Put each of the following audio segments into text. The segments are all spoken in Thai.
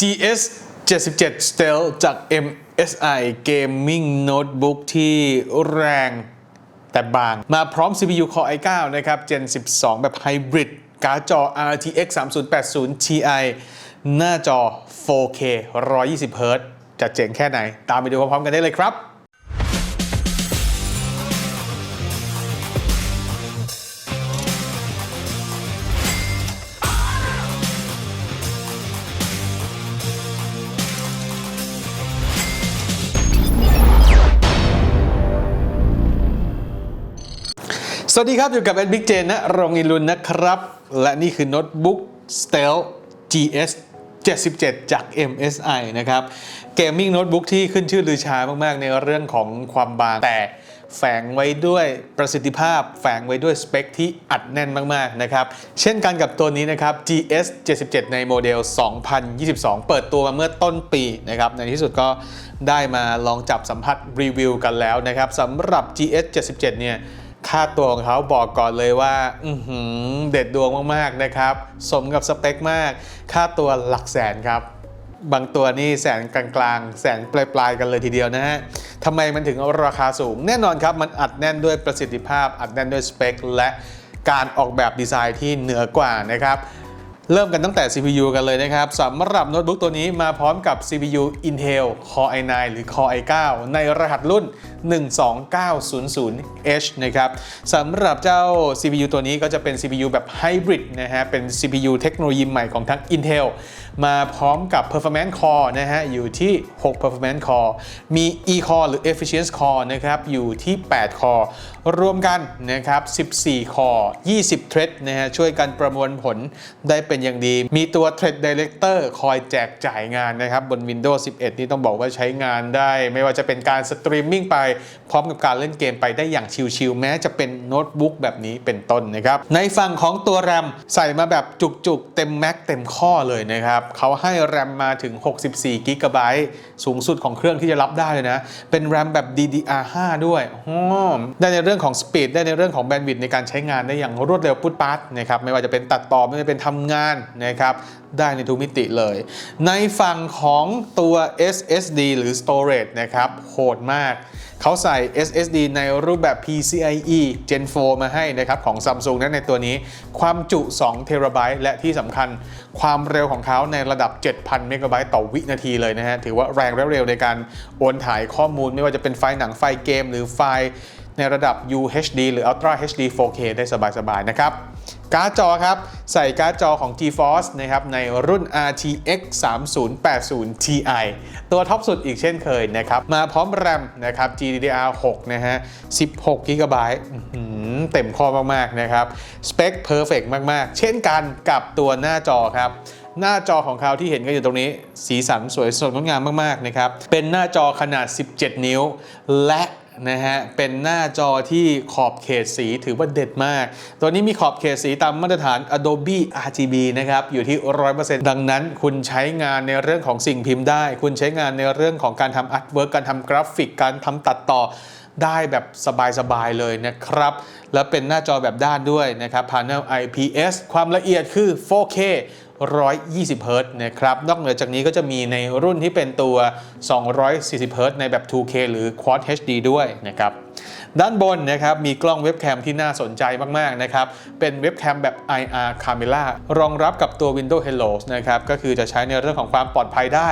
GS 77 Stealth จาก MSI Gaming Notebook ที่แรงแต่บาง มาพร้อม CPU Core i9 นะครับ Gen 12 แบบไฮบริดการ์ดจอ RTX 3080 Ti หน้าจอ 4K 120 Hz จะเจ๋งแค่ไหน ตามไปดูพร้อมๆกันได้เลยครับ วัสดีครับอยู่กับแอดบิ๊กเจนนะรงอินลุนนะครับ และนี่คือโน้ตบุ๊ก Stealth GS 77 จาก MSI นะครับเกมมิ่งโน้ตบุ๊กที่ขึ้นชื่อลือชามาก ๆ ในเรื่องของความบาง แต่แฝงไว้ด้วยประสิทธิภาพ แฝงไว้ด้วยสเปคที่อัดแน่นมาก ๆ นะครับ เช่นกันกับตัวนี้นะครับ GS 77 ในโมเดล 2022 เปิดตัวมาเมื่อต้นปีนะครับ ในที่สุดก็ได้มาลองจับสัมผัสรีวิวกันแล้วนะครับสำหรับ GS 77 เนี่ย ค่าตัวของเขาบอกก่อนเลยว่าอเด็ดดวงมากๆนะครับ สมกับสเปคมาก ค่าตัวหลักแสนครับ บางตัวนี่แสนกลางๆ แสนปลายๆกันเลยทีเดียวนะฮะทำไมมันถึงราคาสูง แน่นอนครับ มันอัดแน่นด้วยประสิทธิภาพ อัดแน่นด้วยสเปค และการออกแบบดีไซน์ที่เหนือกว่านะครับเริ่มกันตั้งแต่ CPU กันเลยนะครับสำหรับโน้ตบุ๊กตัวนี้มาพร้อมกับ CPU Intel Core i9 หรือ Core i9 ในรหัสรุ่น 12900H นะครับสำหรับเจ้า CPU ตัวนี้ก็จะเป็น CPU แบบไฮบริดนะฮะ เป็น CPU เทคโนโลยีใหม่ของทั้ง Intel มาพร้อมกับ Performance Core นะฮะ อยู่ที่ 6 Performance Core มี E-Core หรือ Efficiency Core นะครับ อยู่ที่ 8 Core รวมกันนะครับ 14 Core 20 Thread นะฮะช่วยกันประมวลผลได้เป็นอย่างดี มีตัว Thread Director คอยแจกจ่ายงานนะครับ บน Windows 11 นี่ต้องบอกว่าใช้งานได้ ไม่ว่าจะเป็นการสตรีมมิ่งไป พร้อมกับการเล่นเกมไปได้อย่างชิลๆ แม้จะเป็นโน้ตบุ๊กแบบนี้เป็นต้นนะครับ ในฝั่งของตัว RAM ใส่มาแบบจุกๆ เต็มแม็กเต็มข้อเลยนะครับเขาให้ RAM มาถึง 64 g b สูงสุดของเครื่องที่จะรับได้เลยนะเป็น RAM แบบ DDR5 ด้วยได้ในเรื่องของสปีดได้ในเรื่องของแบนด์วิดต์ในการใช้งานได้อย่างรวดเร็วปุ๊ดปัดนะครับไม่ว่าจะเป็นตัดต่อไม่ว่าจะเป็นทำงานนะครับได้ในทุกมิติเลย ในฝั่งของตัว SSD หรือ storage นะครับโหดมากเขาใส่ SSD ในรูปแบบ PCIe Gen 4 มาให้นะครับของ Samsung นั้นในตัวนี้ ความจุ2เทราไบต์และที่สำคัญความเร็วของเขาในระดับ 7,000 เมกะไบต์ต่อวินาทีเลยนะฮะ ถือว่าแรงและเร็วในการโอนถ่ายข้อมูลไม่ว่าจะเป็นไฟล์หนังไฟล์เกม หรือไฟล์ ในระดับ UHD หรือ Ultra HD 4K ได้สบายๆนะครับการ์ดจอครับ ใส่การ์ดจอของ GeForce นะครับในรุ่น RTX 3080 Ti ตัวท็อปสุดอีกเช่นเคยนะครับ มาพร้อม RAM นะครับ GDDR6 นะฮะ 16 GB เต็มข้อมากๆนะครับ สเปคเพอร์เฟกมากๆ เช่นกันกับตัวหน้าจอครับ หน้าจอของเขาที่เห็นกันอยู่ตรงนี้ สีสันสวยสดงดงามมากๆนะครับ เป็นหน้าจอขนาด 17 นิ้ว และ นะฮะเป็นหน้าจอที่ขอบเขตสีถือว่าเด็ดมาก ตัวนี้มีขอบเขตสีตามมาตรฐาน Adobe RGB นะครับอยู่ที่ 100%ดังนั้น คุณใช้งานในเรื่องของสิ่งพิมพ์ได้ คุณใช้งานในเรื่องของการทำอาร์ตเวิร์กการทำกราฟิกการทำตัดต่อได้แบบสบาย ๆ เลยนะครับ และเป็นหน้าจอแบบด้านด้วยนะครับ Panel IPS ความละเอียดคือ 4K 120 Hz นะครับ นอกเหนือจากนี้ก็จะมีในรุ่นที่เป็นตัว 240 Hz ในแบบ 2K หรือ Quad HD ด้วยนะครับ ด้านบนนะครับมีกล้องเว็บแคมที่น่าสนใจมาก ๆ นะครับ เป็นเว็บแคมแบบ IR Camera รองรับกับตัว Windows Hello นะครับ ก็คือจะใช้ในเรื่องของความปลอดภัยได้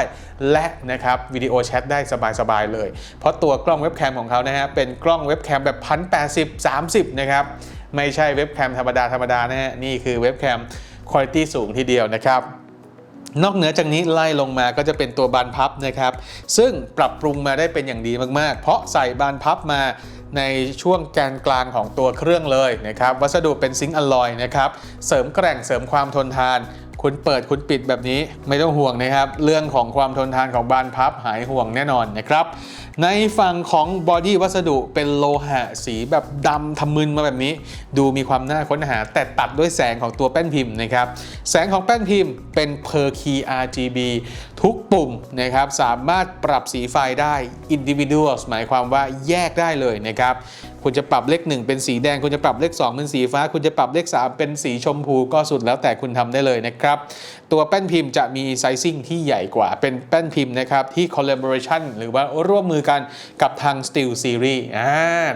และนะครับวิดีโอแชทได้สบาย ๆ เลย เพราะตัวกล้องเว็บแคมของเขานะฮะเป็นกล้องเว็บแคมแบบ 1080 30 นะครับ ไม่ใช่เว็บแคมธรรมดาธรรมดานะฮะนี่คือเว็บแคม คุณภาพสูงทีเดียวนะครับ นอกเหนือจากนี้ไล่ลงมาก็จะเป็นตัวบานพับนะครับ ซึ่งปรับปรุงมาได้เป็นอย่างดีมากๆ เพราะใส่บานพับมาในช่วงแกนกลางของตัวเครื่องเลยนะครับ วัสดุเป็นซิงค์อลลอยนะครับ เสริมแกร่งเสริมความทนทาน คุณเปิดคุณปิดแบบนี้ไม่ต้องห่วงนะครับ เรื่องของความทนทานของบานพับหายห่วงแน่นอนนะครับ ในฝั่งของบอดี้วัสดุเป็นโลหะสีแบบดำทำมึนมาแบบนี้ ดูมีความน่าค้นหา แต่ตัดด้วยแสงของตัวแป้นพิมพ์นะครับ แสงของแป้นพิมพ์เป็น per key RGB ทุกปุ่มนะครับสามารถปรับสีไฟได้ individual หมายความว่าแยกได้เลยนะครับ คุณจะปรับเลข 1 เป็นสีแดง คุณจะปรับเลข 2 เป็นสีฟ้า คุณจะปรับเลข 3 เป็นสีชมพูก็สุดแล้วแต่คุณทำได้เลยนะครับ ตัวแป้นพิมพ์จะมีไซซิ่งที่ใหญ่กว่า เป็นแป้นพิมพ์นะครับที่ collaboration หรือว่าร่วมมือกันกับทาง Steel Series อ่า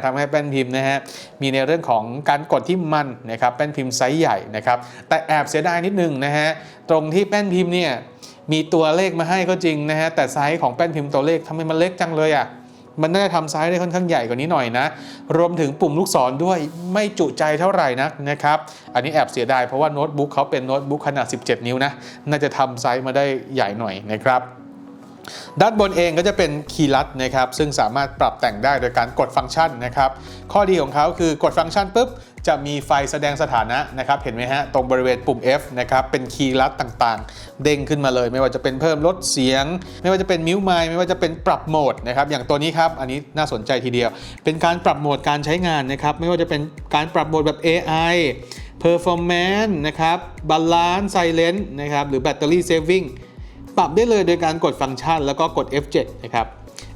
ทำให้แป้นพิมพ์นะฮะมีในเรื่องของการกดที่มันนะครับแป้นพิมพ์ไซส์ใหญ่นะครับแต่แอบเสียดายนิดนึงนะฮะตรงที่แป้นพิมพ์เนี่ยมีตัวเลขมาให้ก็จริงนะฮะแต่ไซส์ของแป้นพิมพ์ตัวเลขทำไมมันเล็กจังเลยอะ มันน่าจะทำไซส์ได้ค่อนข้างใหญ่กว่านี้หน่อยนะ รวมถึงปุ่มลูกศรด้วยไม่จุใจเท่าไหร่นักนะครับ อันนี้แอบเสียดายเพราะว่าโน้ตบุ๊กเขาเป็นโน้ตบุ๊กขนาด 17 นิ้วนะ น่าจะทำไซส์มาได้ใหญ่หน่อยนะครับ ด้านบนเองก็จะเป็นคีย์ลัดนะครับซึ่งสามารถปรับแต่งได้โดยการกดฟังก์ชันนะครับข้อดีของเขาคือกดฟังก์ชันปุ๊บจะมีไฟแสดงสถานะนะครับเห็นไหมฮะตรงบริเวณปุ่ม F นะครับเป็นคีย์ลัดต่างๆ เด้งขึ้นมาเลย ไม่ว่าจะเป็นเพิ่มลดเสียง ไม่ว่าจะเป็นมิวไมไม่ว่าจะเป็นปรับโหมดนะครับอย่างตัวนี้ครับอันนี้น่าสนใจทีเดียว เป็นการปรับโหมดการใช้งานนะครับไม่ว่าจะเป็นการปรับโหมดแบบ AI performance นะครับ balance silent นะครับหรือ battery saving ปรับได้เลยโดยการกดฟังก์ชันแล้วก็กด F7 นะครับ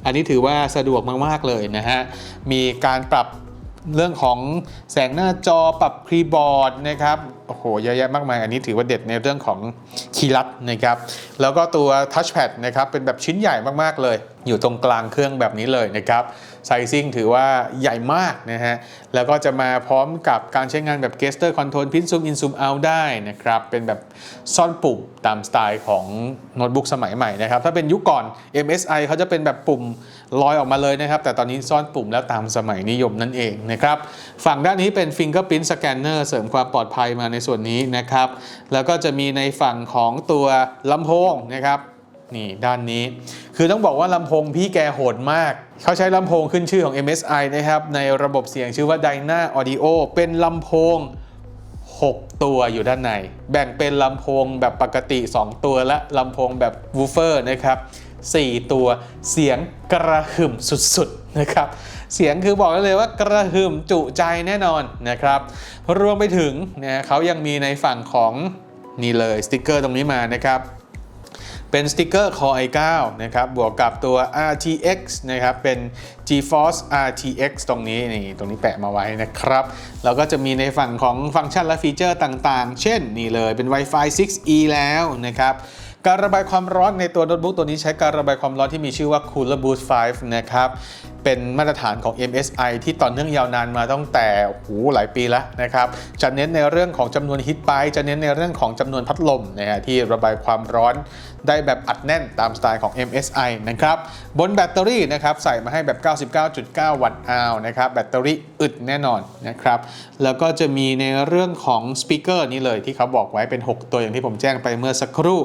อันนี้ถือว่าสะดวกมาก ๆ เลยนะฮะ มีการปรับเรื่องของแสงหน้าจอปรับคีย์บอร์ดนะครับ โอ้โห เยอะแยะมากมาย อันนี้ถือว่าเด็ดในเรื่องของคีย์ลัดนะครับ แล้วก็ตัวทัชแพดนะครับ เป็นแบบชิ้นใหญ่มาก ๆ เลย อยู่ตรงกลางเครื่องแบบนี้เลยนะครับ ไซซิ่งถือว่าใหญ่มากนะฮะ แล้วก็จะมาพร้อมกับการใช้งานแบบ Gesture Control Pin Zoom In Zoom Out ได้นะครับ เป็นแบบซ่อนปุ่มตามสไตล์ของโน้ตบุ๊กสมัยใหม่นะครับ ถ้าเป็นยุคก่อน MSI เขาจะเป็นแบบปุ่มลอยออกมาเลยนะครับ แต่ตอนนี้ซ่อนปุ่มแล้วตามสมัยนิยมนั่นเองนะครับ ฝั่งด้านนี้เป็น Fingerprint Scanner เสริมความปลอดภัยมาในส่วนนี้นะครับ แล้วก็จะมีในฝั่งของตัวลำโพงนะครับ นี่ด้านนี้ คือต้องบอกว่าลำโพงพี่แกโหดมาก เขาใช้ลำโพงขึ้นชื่อของ MSI นะครับ ในระบบเสียงชื่อว่า Dyna Audio เป็นลำโพง 6 ตัวอยู่ด้านใน แบ่งเป็นลำโพงแบบปกติ 2 ตัวและลำโพงแบบวูเฟอร์นะครับ4 ตัวเสียงกระหึ่มสุดๆนะครับเสียงคือบอกได้เลยว่ากระหึ่มจุใจแน่นอนนะครับรวมไปถึงนะเขายังมีในฝั่งของนี่เลยสติกเกอร์ตรงนี้มานะครับ เป็นสติกเกอร์ Core i9 นะครับบวกกับตัว RTX นะครับเป็น GeForce RTX ตรงนี้นี่ตรงนี้แปะมาไว้นะครับ แล้วก็จะมีในฝั่งของฟังก์ชันและฟีเจอร์ต่างๆ เช่นนี่เลยเป็น Wi-Fi 6E แล้วนะครับการระบายความร้อนในตัวโน้ตบุ๊กตัวนี้ใช้การระบายความร้อนที่มีชื่อว่า Cooler Boost 5 นะครับ เป็นมาตรฐานของ MSI ที่ต่อเนื่องยาวนานมาตั้งแต่โอ้โหหลายปีแล้วนะครับจะเน้นในเรื่องของจำนวนฮิตไปจะเน้นในเรื่องของจำนวนพัดลมนะฮะที่ระบายความร้อนได้แบบอัดแน่นตามสไตล์ของ MSI นะครับบนแบตเตอรี่นะครับใส่มาให้แบบ 99.9 วัตต์อาวนะครับแบตเตอรี่อึดแน่นอนนะครับแล้วก็จะมีในเรื่องของสปีกเกอร์นี่เลยที่เขาบอกไว้เป็น 6 ตัวอย่างที่ผมแจ้งไปเมื่อสักครู่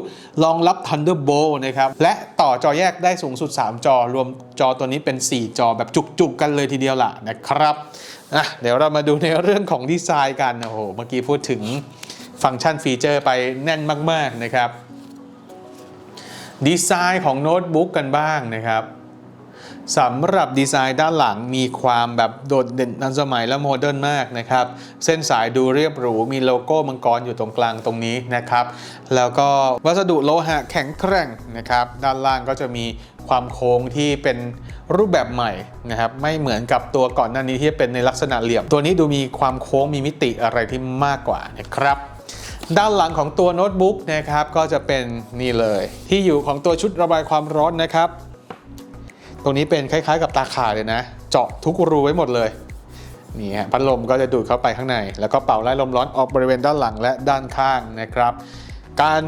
รองรับ Thunderbolt นะครับและต่อจอแยกได้สูงสุด 3 จอรวมจอตัวนี้เป็น 4 จอแบบจุกๆกันเลยทีเดียวล่ะนะครับอะเดี๋ยวเรามาดูในเรื่องของดีไซน์กันโอ้โหเมื่อกี้พูดถึงฟังก์ชันฟีเจอร์ไปแน่นมาก ๆ นะครับ ดีไซน์ของโน้ตบุ๊กกันบ้างนะครับสำหรับดีไซน์ด้านหลังมีความแบบโดดเด่นทันสมัยและโมเดิร์นมากนะครับ เส้นสายดูเรียบหรู มีโลโก้มังกรอยู่ตรงกลางตรงนี้นะครับ แล้วก็วัสดุโลหะแข็งแกร่งนะครับ ด้านล่างก็จะมี ความโค้งที่เป็นรูปแบบใหม่นะครับไม่เหมือนกับตัวก่อนหน้านี้ที่เป็นในลักษณะเหลี่ยม ตัวนี้ดูมีความโค้งมีมิติอะไรที่มากกว่านะครับด้านหลังของตัวโน้ตบุ๊กนะครับก็จะเป็นนี่เลย ที่อยู่ของตัวชุดระบายความร้อนนะครับ ตรงนี้เป็นคล้ายๆ กับตาข่ายเลยนะ เจาะทุกรูไว้หมดเลยนี่ฮะพัดลมก็จะดูดเข้าไปข้างใน แล้วก็เป่าไล่ลมร้อนออกบริเวณด้านหลังและด้านข้างนะครับ การ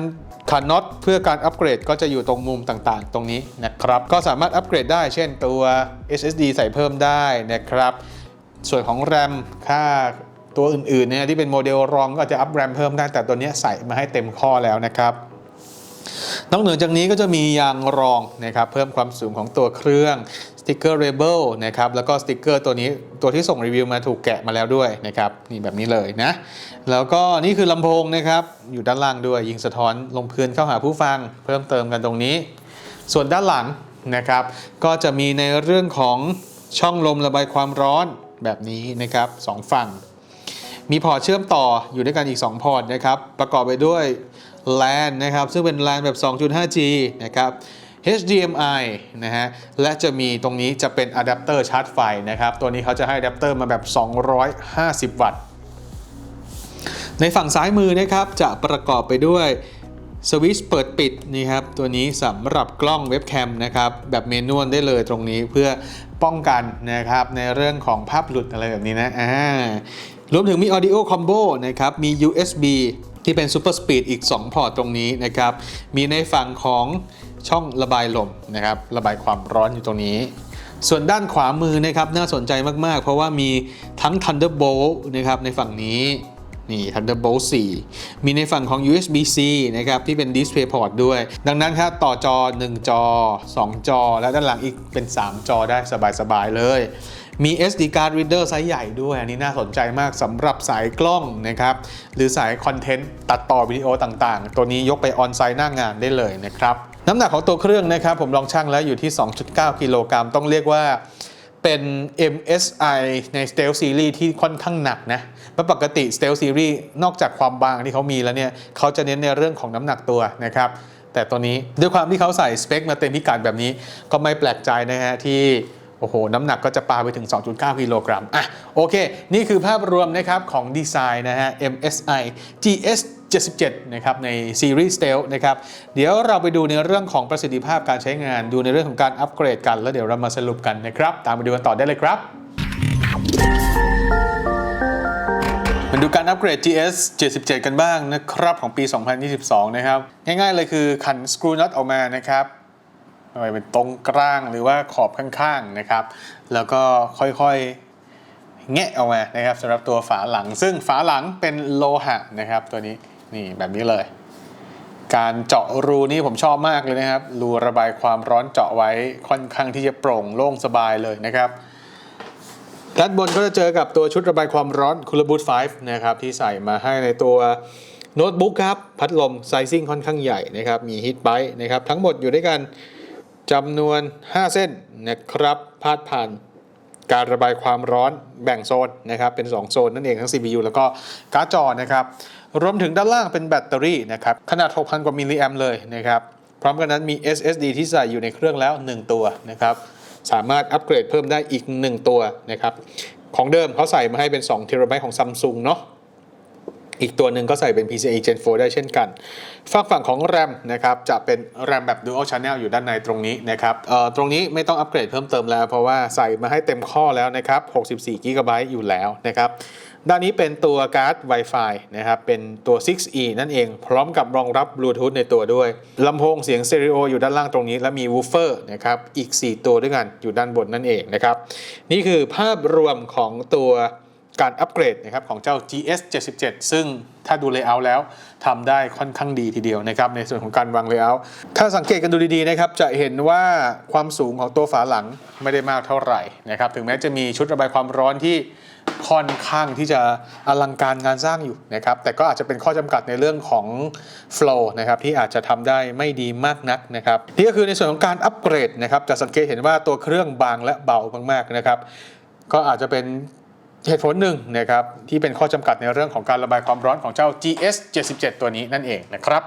ขันน็อตเพื่อการอัปเกรดก็จะอยู่ตรงมุมต่างๆ ตรงนี้นะครับ ก็สามารถอัปเกรดได้เช่นตัว SSD ใส่เพิ่มได้นะครับ ส่วนของ RAM ค่าตัวอื่นๆเนี่ยที่เป็นโมเดลรองก็จะอัพแรมเพิ่มได้แต่ตัวนี้ใส่มาให้เต็มข้อแล้วนะครับนอกเหนือจากนี้ก็จะมียางรองนะครับเพิ่มความสูงของตัวเครื่อง สติกเกอร์เรเบิลนะครับแล้วก็สติกเกอร์ตัวนี้ตัวที่ส่งรีวิวมาถูกแกะมาแล้วด้วยนะครับนี่แบบนี้เลยนะ แล้วก็นี่คือลำโพงนะครับอยู่ด้านล่างด้วยยิงสะท้อนลงพื้นเข้าหาผู้ฟังเพิ่มเติมกันตรงนี้ ส่วนด้านหลังนะครับก็จะมีในเรื่องของช่องลมระบายความร้อนแบบนี้นะครับสองฝั่ง มีพอร์ตเชื่อมต่ออยู่ด้วยกันอีก 2 พอร์ตนะครับประกอบไปด้วย LAN นะครับซึ่งเป็น LAN แบบ 2.5G นะครับ HDMI นะฮะ และจะมีตรงนี้จะเป็นอะแดปเตอร์ชาร์จไฟนะครับ ตัวนี้เขาจะให้อะแดปเตอร์มาแบบ 250 วัตต์ ในฝั่งซ้ายมือนะครับ จะประกอบไปด้วยสวิตช์เปิดปิดนี่ครับ ตัวนี้สำหรับกล้องเว็บแคมนะครับ แบบเมนวลได้เลยตรงนี้เพื่อป้องกันนะครับในเรื่องของภาพหลุดอะไรแบบนี้นะอ่ารวมถึงมี Audio Combo นะครับ มี USB ที่เป็น Super Speed อีก 2 พอร์ตตรงนี้นะครับ มีในฝั่งของ ช่องระบายลมนะครับระบายความร้อนอยู่ตรงนี้ ส่วนด้านขวามือนะครับน่าสนใจมากๆ เพราะว่ามีทั้ง Thunderbolt นะครับในฝั่งนี้นี่ Thunderbolt 4 มีในฝั่งของ USB-C นะครับที่เป็น Display Port ด้วย ดังนั้นครับต่อจอ 1 จอ 2 จอ และด้านหลังอีกเป็น 3 จอได้สบาย ๆ เลย มี SD card reader ไซส์ใหญ่ด้วย อันนี้น่าสนใจมากสำหรับสายกล้องนะครับหรือสายคอนเทนต์ตัดต่อวิดีโอต่างๆ ตัวนี้ยกไปออนไซต์หน้างานได้เลยนะครับ น้ำหนักของตัวเครื่องนะครับผมลองชั่งแล้วอยู่ที่ 2.9 กิโลกรัมต้องเรียกว่าเป็น MSI ใน Stealth Series ที่ค่อนข้างหนักนะเพราะปกติ Stealth Series นอกจากความบางที่เขามีแล้วเนี่ยเขาจะเน้นในเรื่องของน้ำหนักตัวนะครับ แต่ตัวนี้ด้วยความที่เขาใส่สเปคมาเต็มพิกัดแบบนี้ ก็ไม่แปลกใจนะฮะที่โอ้โห น้ำหนักก็จะปาไปถึง 2.9 กิโลกรัมอะโอเค นี่คือภาพรวมนะครับของดีไซน์นะฮะ MSI GS 77 นะครับ ในซีรีส์ Stealth นะครับ เดี๋ยวเราไปดูในเรื่องของประสิทธิภาพการใช้งาน ดูในเรื่องของการอัปเกรดกัน แล้วเดี๋ยวเรามาสรุปกันนะครับ ตามไปดูกันต่อได้เลยครับมาดูการอัปเกรด GS 77 กันบ้างนะครับของปี 2022 นะครับ ง่ายๆเลยคือขันสกรูน็อตออกมานะครับไม่ว่าเป็นตรงกลางหรือว่าขอบข้างๆนะครับ แล้วก็ค่อยๆแงะออกมานะครับสำหรับตัวฝาหลัง ซึ่งฝาหลังเป็นโลหะนะครับตัวนี้ นี่แบบนี้เลย การเจาะรูนี่ผมชอบมากเลยนะครับ รูระบายความร้อนเจาะไว้ค่อนข้างที่จะโปร่งโล่งสบายเลยนะครับด้านบนก็จะเจอกับตัวชุดระบายความร้อน c o o l b o o t 5นะครับที่ใส่มาให้ในตัวโน้ตบุ๊กครับ พัดลมไซซิ่งค่อนข้างใหญ่นะครับ มีฮิตไบต์นะครับ ทั้งหมดอยู่ด้วยกันจำนวน 5 เส้นนะครับ พาดผ่านการระบายความร้อนแบ่งโซนนะครับ เป็น 2 โซนนั่นเองทั้ง CPU แล้วก็การ์ดจอนะครับ รวมถึงด้านล่างเป็นแบตเตอรี่นะครับขนาด 6,000 กว่ามิลลิแอมเลยนะครับพร้อมกันนั้นมี SSD ที่ใส่อยู่ในเครื่องแล้ว 1 ตัวนะครับสามารถอัปเกรดเพิ่มได้อีก 1 ตัวนะครับของเดิมเขาใส่มาให้เป็น2 t b ของ Samsung เนาะ อีกตัวหนึ่งก็ใส่เป็น PCIe Gen 4 ได้เช่นกัน ฝั่งฝั่งของ RAM นะครับ จะเป็น RAM แบบ Dual Channel อยู่ด้านในตรงนี้นะครับเอ่อตรงนี้ไม่ต้องอัปเกรดเพิ่มเติมแล้ว เพราะว่าใส่มาให้เต็มข้อแล้วนะครับ64 GB อยู่แล้วนะครับ ด้านนี้เป็นตัวการ์ด Wi-Fi นะครับ เป็นตัว 6E นั่นเอง พร้อมกับรองรับบลูทูธในตัวด้วย ลำโพงเสียงสเตอริโออยู่ด้านล่างตรงนี้ และมีวูฟเฟอร์นะครับ อีก 4 ตัวด้วยกันอยู่ด้านบนนั่นเองนะครับ นี่คือภาพรวมของตัว การอัปเกรดนะครับของเจ้า GS 77 ซึ่งถ้าดูเลเยอร์แล้วทำได้ค่อนข้างดีทีเดียวนะครับในส่วนของการวางเลเยอร์ถ้าสังเกตกันดูดีๆนะครับจะเห็นว่าความสูงของตัวฝาหลังไม่ได้มากเท่าไหร่นะครับถึงแม้จะมีชุดระบายความร้อนที่ค่อนข้างที่จะอลังการงานสร้างอยู่นะครับ แต่ก็อาจจะเป็นข้อจำกัดในเรื่องของ flow นะครับที่อาจจะทำได้ไม่ดีมากนักนะครับนี่ก็คือในส่วนของการอัปเกรดนะครับจะสังเกตเห็นว่าตัวเครื่องบางและเบามากๆนะครับ ก็อาจจะเป็น เหตุผลหนึ่งนะครับที่เป็นข้อจำกัดในเรื่องของการระบายความร้อนของเจ้า GS 77 ตัวนี้นั่นเองนะครับ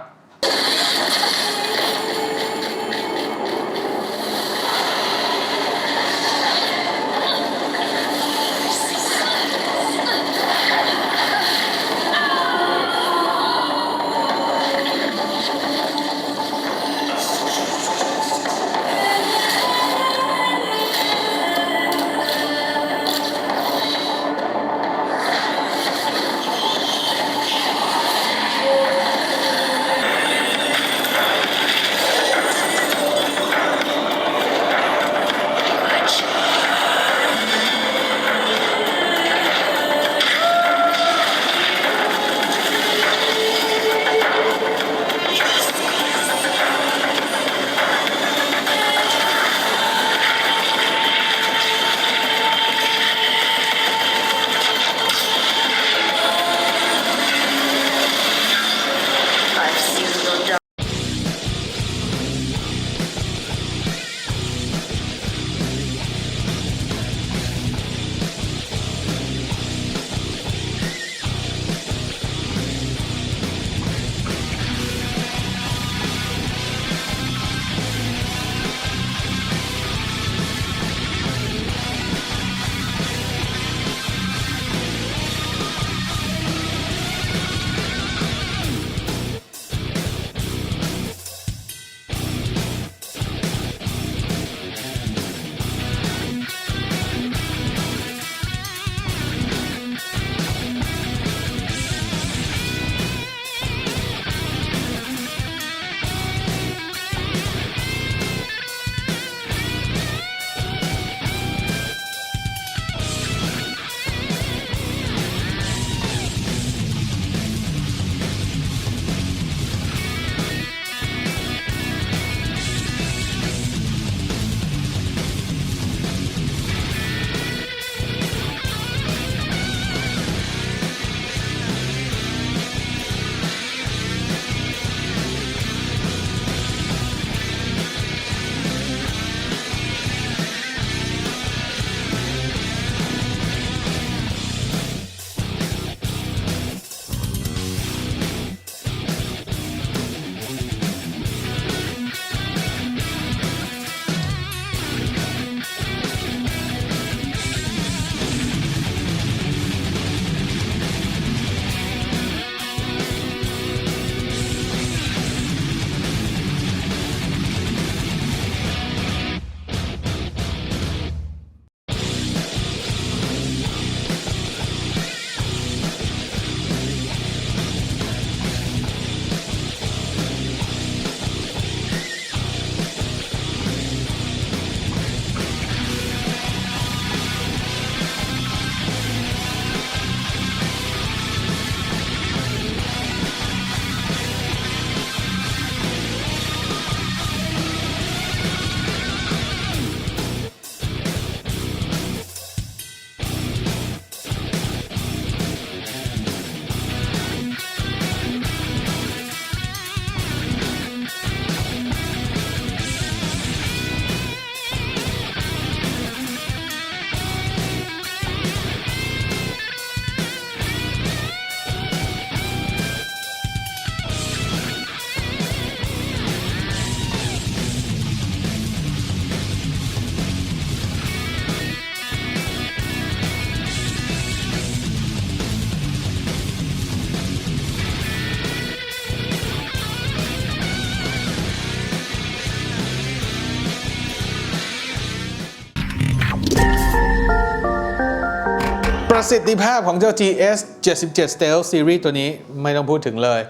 ประสิทธิภาพของเจ้า GS 77 Stealth Series ตัวนี้ไม่ต้องพูดถึงเลย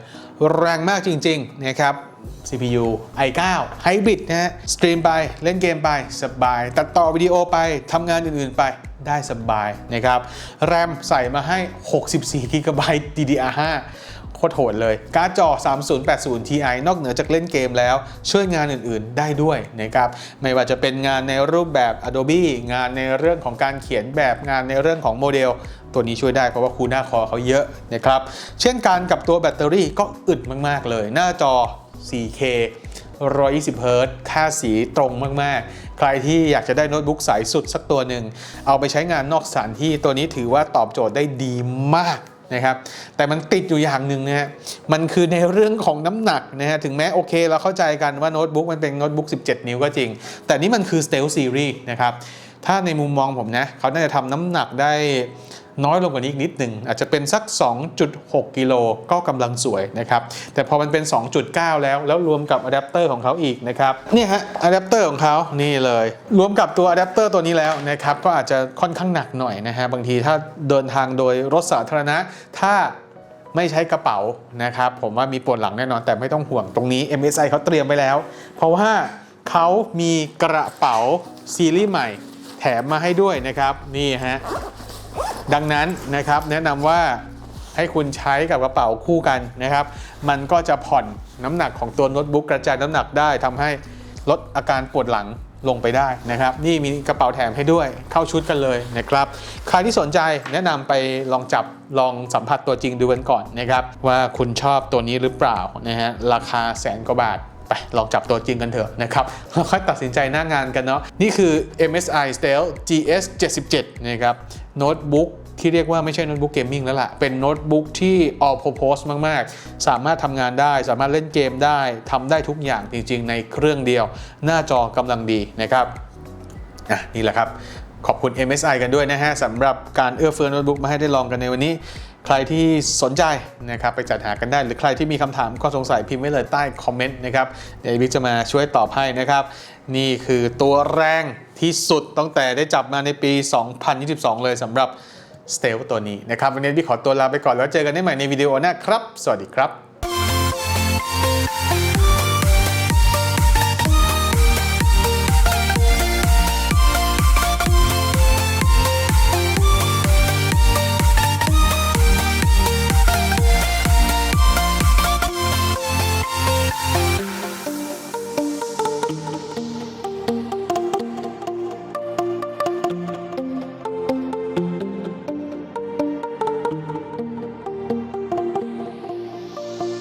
แรงมากจริง ๆ นะครับ CPU i9 Hybrid นะฮะ สตรีมไป เล่นเกมไป สบาย ตัดต่อวิดีโอไป ทำงานอื่น ๆ ไปได้สบายนะครับ แรมใส่มาให้ 64 GB DDR5 โคตรโหดเลย การ์ดจอ 3080 Ti นอกเหนือจากเล่นเกมแล้ว ช่วยงานอื่นๆ ได้ด้วยนะครับ ไม่ว่าจะเป็นงานในรูปแบบ Adobe งานในเรื่องของการเขียนแบบงานในเรื่องของโมเดล ตัวนี้ช่วยได้เพราะว่าคูหน้าคอเขาเยอะนะครับ เช่นกันกับตัวแบตเตอรี่ก็อึดมากๆเลย หน้าจอ 4K 120 Hz ค่าสีตรงมาก ๆ ใครที่อยากจะได้โน้ตบุ๊กสายสุดสักตัวหนึ่ง เอาไปใช้งานนอกสถานที่ตัวนี้ถือว่าตอบโจทย์ได้ดีมาก นะครับแต่มันติดอยู่อย่างหนึ่งนะฮะมันคือในเรื่องของน้ำหนักนะฮะถึงแม้โอเคเราเข้าใจกันว่าโน้ตบุ๊กมันเป็นโน้ตบุ๊ก 17 นิ้วก็จริง แต่นี่มันคือ Stealth Series นะครับถ้าในมุมมองผมนะเขาน่าจะทำน้ำหนักได้ น้อยลงกว่านี้อีกนิดหนึ่งอาจจะเป็นสัก 2.6 กิโลก็กำลังสวยนะครับแต่พอมันเป็น 2.9 แล้วแล้วรวมกับอะแดปเตอร์ของเขาอีกนะครับเนี่ยฮะอะแดปเตอร์ของเขานี่เลย รวมกับตัวอะแดปเตอร์ตัวนี้แล้วนะครับก็อาจจะค่อนข้างหนักหน่อยนะฮะบางทีถ้าเดินทางโดยรถสาธารณะถ้าไม่ใช้กระเป๋านะครับผมว่ามีปวดหลังแน่นอนแต่ไม่ต้องห่วงตรงนี้ MSI เขาเตรียมไปแล้ว เพราะว่าเขามีกระเป๋าซีรีส์ใหม่ แถมมาให้ด้วยนะครับนี่ฮะ ดังนั้นนะครับแนะนำว่าให้คุณใช้กับกระเป๋าคู่กันนะครับ มันก็จะผ่อนน้ำหนักของตัวโน้ตบุ๊กกระจายน้ำหนักได้ทำให้ลดอาการปวดหลังลงไปได้นะครับ นี่มีกระเป๋าแถมให้ด้วยเข้าชุดกันเลยนะครับ ใครที่สนใจแนะนำไปลองจับลองสัมผัสตัวจริงดูกันก่อนนะครับ ว่าคุณชอบตัวนี้หรือเปล่านะฮะราคาแสนกว่าบาทไปลองจับตัวจริงกันเถอะนะครับแล้วค่อยตัดสินใจหน้างานกันเนาะนี่คือ MSI Stealth GS 77นะครับ โน้ตบุ๊กที่เรียกว่าไม่ใช่โน้ตบุ๊กเกมมิ่งแล้วล่ะ เป็นโน้ตบุ๊กที่ all purpose มาก ๆ สามารถทำงานได้ สามารถเล่นเกมได้ทำได้ทุกอย่างจริง ๆ ในเครื่องเดียว หน้าจอกำลังดีนะครับอะนี่แหละครับ ขอบคุณ MSI กันด้วยนะฮะสำหรับการเอื้อเฟื้อโน้ตบุ๊กมาให้ได้ลองกันในวันนี้ ใครที่สนใจนะครับไปจัดหากันได้ หรือใครที่มีคำถามข้อสงสัยพิมพ์ไว้เลยใต้คอมเมนต์นะครับ เดี๋ยวบิ๊กจะมาช่วยตอบให้นะครับ นี่คือตัวแรง ที่สุดตั้งแต่ได้จับมาในปี 2022 เลยสำหรับสเตลตัวนี้นะครับ วันนี้พี่ขอตัวลาไปก่อนแล้วเจอกันได้ใหม่ในวิดีโอหน้าครับ สวัสดีครับ